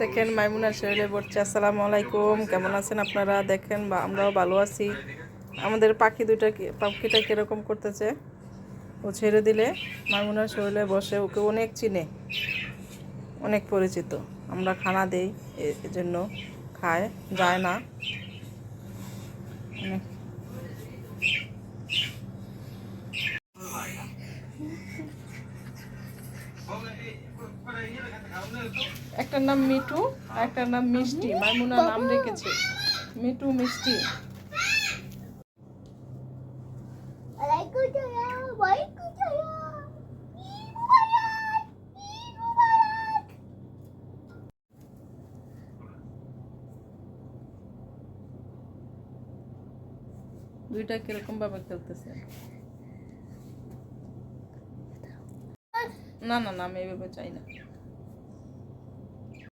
দেখেন মাইমুনার শরীরে পড়ছে। আসসালামু আলাইকুম। কেমন আছেন আপনারা? দেখেন, বা আমরাও ভালো আছি। আমাদের পাখি দুইটা পাখিটা কীরকম করতেছে? ও ছেড়ে দিলে মাইমুনার শরীরে বসে, ওকে অনেক চিনে। অনেক পরিচিত। আমরা খানা দেই এজন্য খায়, যায় না। অনেক একটার নাম মিঠু একটার নাম মিষ্টি। মাইমুনা নাম রেখেছে। মিঠু মিষ্টি। দুইটা কীরকম ভাবে খেলতেছে? না না না আমি এভাবে চাই না।